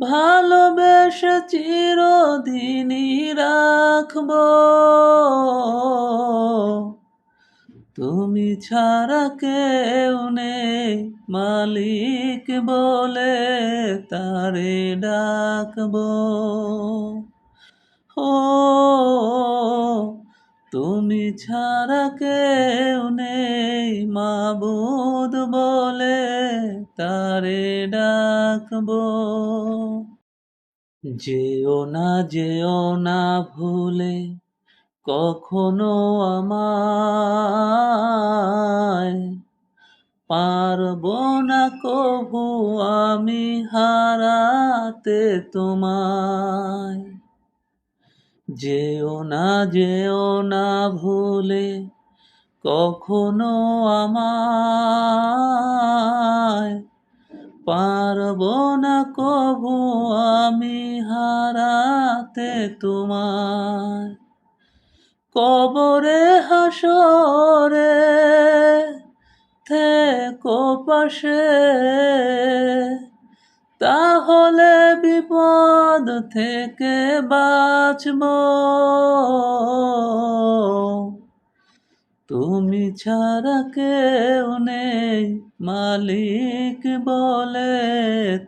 ভালোবেসে চিরদিনই রাখব। তুমি ছাড়া কেউ নেই মালিক বলে তারে ডাকব। ও তুমি ছাড়া কেউ নেই, মাবুদ বলে তারে ডাকবো। যেও না যেও না ভুলে কখনো আমায়। পারব না কভু আমি হারাতে তোমায়। যেও না যেও না ভুলে কখনো আমায়। পারব না কভু আমি হারাতে তোমায়। কবরে হাসরে থেকো পাশে। তাহলে বিপদ থেকে বাঁচব। তুমি ছাড়া কেউ নেই মালিক বলে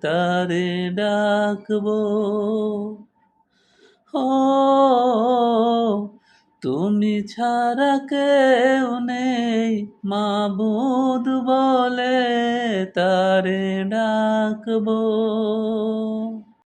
তারে ডাকবো। ও তুমি ছাড়া কেউ নেই মাবুদ বলে তারে ডাকবো।